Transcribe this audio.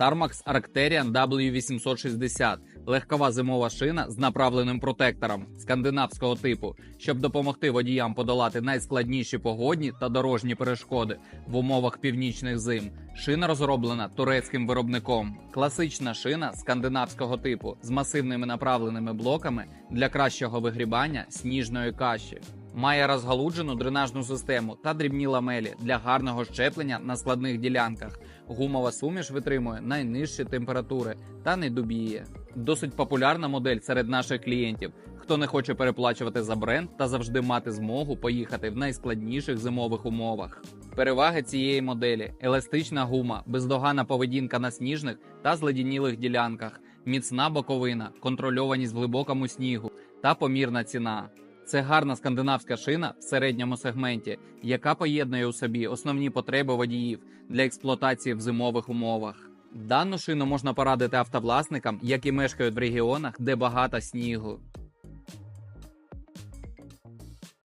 Tarmax Arcterian W860 легкова зимова шина з направленим протектором скандинавського типу, щоб допомогти водіям подолати найскладніші погодні та дорожні перешкоди в умовах північних зим. Шина розроблена турецьким виробником. Класична шина скандинавського типу з масивними направленими блоками для кращого вигрібання сніжної каші. Має розгалуджену дренажну систему та дрібні ламелі для гарного щеплення на складних ділянках. Гумова суміш витримує найнижчі температури та не дубіє. Досить популярна модель серед наших клієнтів, хто не хоче переплачувати за бренд та завжди мати змогу поїхати в найскладніших зимових умовах. Переваги цієї моделі: еластична гума, бездоганна поведінка на сніжних та зледянілих ділянках, міцна боковина, контрольованість в глибокому снігу та помірна ціна. Це гарна скандинавська шина в середньому сегменті, яка поєднує у собі основні потреби водіїв для експлуатації в зимових умовах. Дану шину можна порадити автовласникам, які мешкають в регіонах, де багато снігу.